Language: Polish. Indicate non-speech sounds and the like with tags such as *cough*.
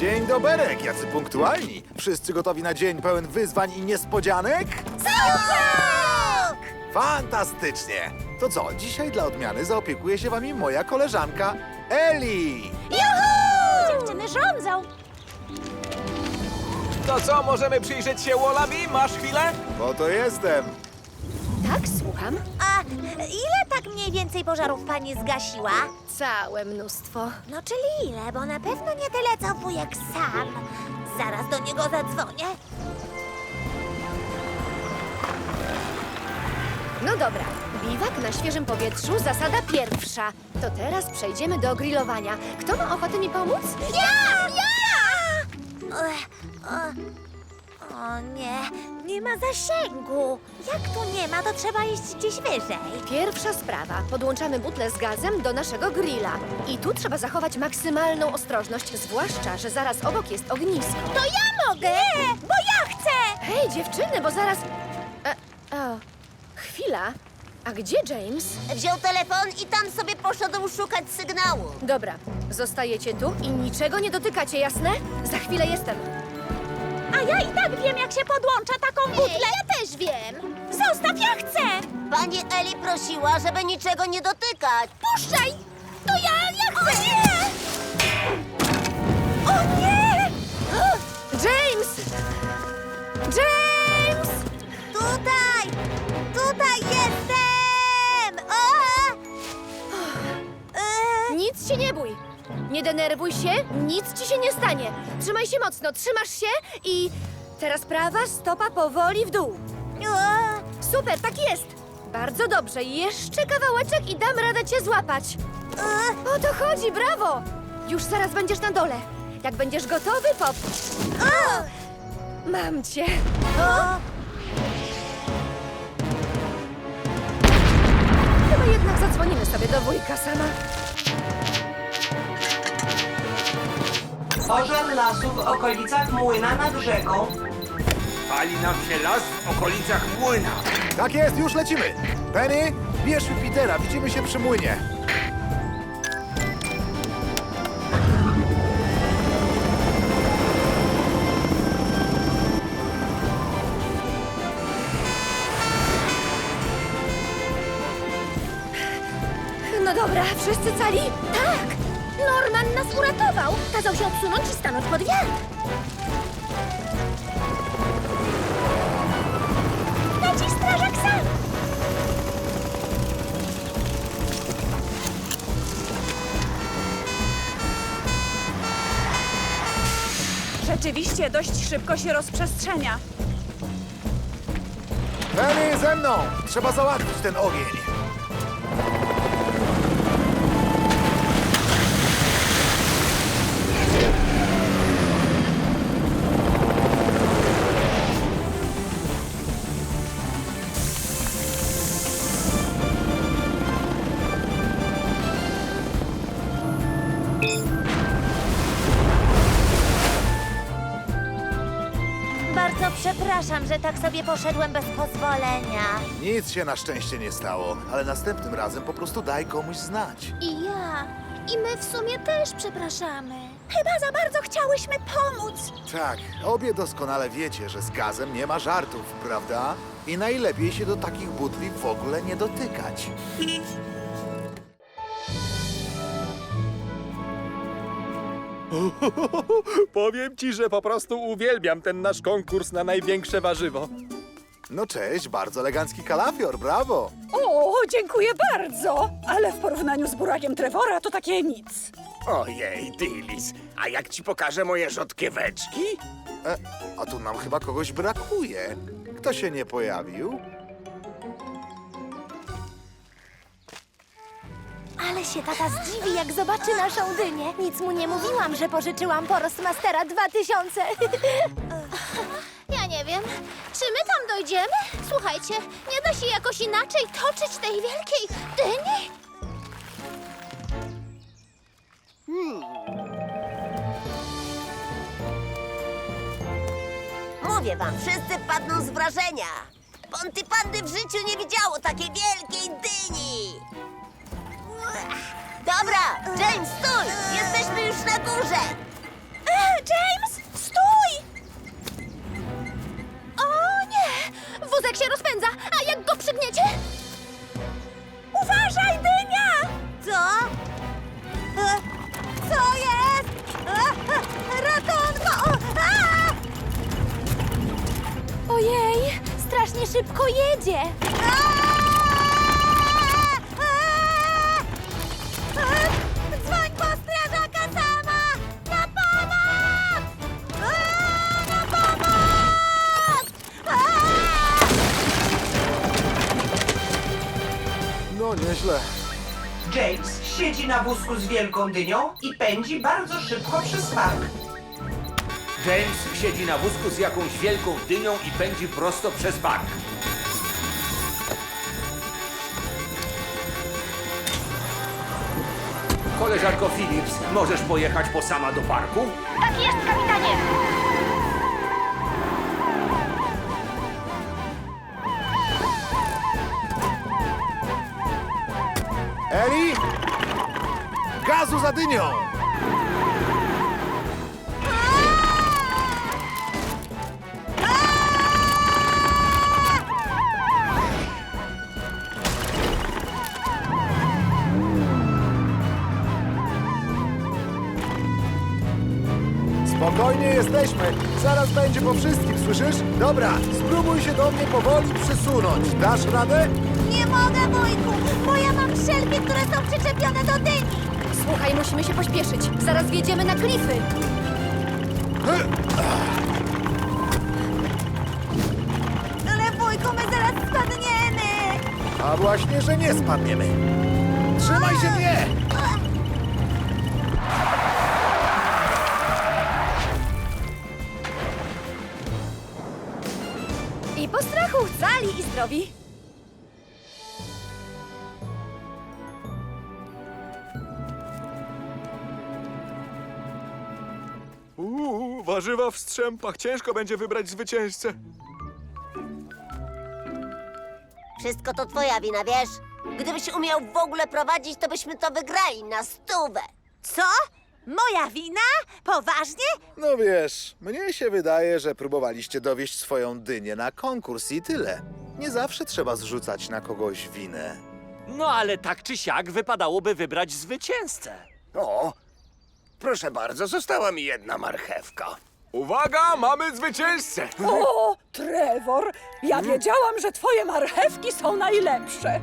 Dzień doberek, jacy punktualni. Wszyscy gotowi na dzień pełen wyzwań i niespodzianek? Tak! Fantastycznie! To co, dzisiaj dla odmiany zaopiekuje się wami moja koleżanka Eli! Juhu! Dziewczyny rządzą. To co, możemy przyjrzeć się Wallaby? Masz chwilę? Bo to jestem. Tak, słucham. A ile tak mniej więcej pożarów pani zgasiła? Całe mnóstwo. No czyli ile, bo na pewno nie tyle co wujek sam. Zaraz do niego zadzwonię. No dobra, biwak na świeżym powietrzu, zasada pierwsza. To teraz przejdziemy do grillowania. Kto ma ochotę mi pomóc? Ja! Ja! O, o nie, nie ma zasięgu. Jak tu nie ma, to trzeba iść gdzieś wyżej. Pierwsza sprawa. Podłączamy butlę z gazem do naszego grilla. I tu trzeba zachować maksymalną ostrożność, zwłaszcza, że zaraz obok jest ognisko. To ja mogę! Nie, bo ja chcę! Hej, dziewczyny, bo zaraz... E, o, chwila. A gdzie James? Wziął telefon i tam sobie poszedł szukać sygnału. Dobra, zostajecie tu i niczego nie dotykacie, jasne? Za chwilę jestem. A ja i tak wiem, jak się podłącza taką butlę. ja też wiem. Zostaw, ja chcę! Pani Eli prosiła, żeby niczego nie dotykać. Puszczaj! To ja, ja chcę! O nie! O nie! James! James! Tutaj! Tutaj jestem! O! Nic się nie bój. Nie denerwuj się, nic ci się nie stanie. Trzymaj się mocno, trzymasz się i... Teraz prawa, stopa powoli w dół. Super, tak jest. Bardzo dobrze, jeszcze kawałeczek i dam radę cię złapać. O to chodzi, brawo! Już zaraz będziesz na dole. Jak będziesz gotowy, pop... Mam cię. Chyba jednak zadzwonimy sobie do wujka sama. Pożar lasu w okolicach młyna nad rzeką. Pali nam się las w okolicach młyna. Tak jest, już lecimy. Penny, bierz Petera, widzimy się przy młynie. No dobra, wszyscy cali? Tak! Norman nas uratował. Kazał się odsunąć i stanąć pod wiatr. Leci strażak sam! Rzeczywiście dość szybko się rozprzestrzenia. Penny, ze mną! Trzeba załatwić ten ogień. Przepraszam, że tak sobie poszedłem bez pozwolenia. Nic się na szczęście nie stało, ale następnym razem po prostu daj komuś znać. I ja. I my w sumie też przepraszamy. Chyba za bardzo chciałyśmy pomóc. Tak, obie doskonale wiecie, że z gazem nie ma żartów, prawda? I najlepiej się do takich butli w ogóle nie dotykać. *laughs* Powiem ci, że po prostu uwielbiam ten nasz konkurs na największe warzywo. No cześć, bardzo elegancki kalafior, brawo! O, dziękuję bardzo! Ale w porównaniu z burakiem Trevora to takie nic. Ojej, Dilis, a jak ci pokażę moje rzodkieweczki? E, a tu nam chyba kogoś brakuje. Kto się nie pojawił? Ale się tata zdziwi, jak zobaczy naszą dynię. Nic mu nie mówiłam, że pożyczyłam Poros Mastera 2000. *laughs* Ja nie wiem. Czy my tam dojdziemy? Słuchajcie, nie da się jakoś inaczej toczyć tej wielkiej dyni? Mówię wam, wszyscy padną z wrażenia. Ponty pandy w życiu nie widziało takiej wielkiej dyni. James, stój! Jesteśmy już na górze. James! Stój! O nie! Wózek się rozpędza, a jak go przygniecie? Uważaj, dynia! Co? E, Co jest? E, e, Ratunku! A! Ojej, strasznie szybko jedzie. James siedzi na wózku z wielką dynią i pędzi bardzo szybko przez park. James siedzi na wózku z jakąś wielką dynią i pędzi prosto przez park. Koleżanko Phillips, możesz pojechać po sama do parku? Tak jest, kapitanie. Eli? Gazu za dynią! Spokojnie jesteśmy. Zaraz będzie po wszystkim, słyszysz? Dobra, spróbuj się do mnie powoli przesunąć. Dasz radę? Nie mogę, wujku, bo ja mam są przyczepione do dyni. Słuchaj, musimy się pośpieszyć. Zaraz wjedziemy na klify. Ale wujku, my zaraz spadniemy. A właśnie, że nie spadniemy. Trzymaj się mnie! I po strachu cali i zdrowi. Warzywa w strzępach. Ciężko będzie wybrać zwycięzcę. Wszystko to twoja wina, wiesz? Gdybyś umiał w ogóle prowadzić, to byśmy to wygrali na stówę. Co? Moja wina? Poważnie? No wiesz, mnie się wydaje, że próbowaliście dowieść swoją dynię na konkurs i tyle. Nie zawsze trzeba zrzucać na kogoś winę. No ale tak czy siak wypadałoby wybrać zwycięzcę. O, proszę bardzo, została mi jedna marchewka. Uwaga, mamy zwycięzcę! O, Trevor, ja wiedziałam, że twoje marchewki są najlepsze.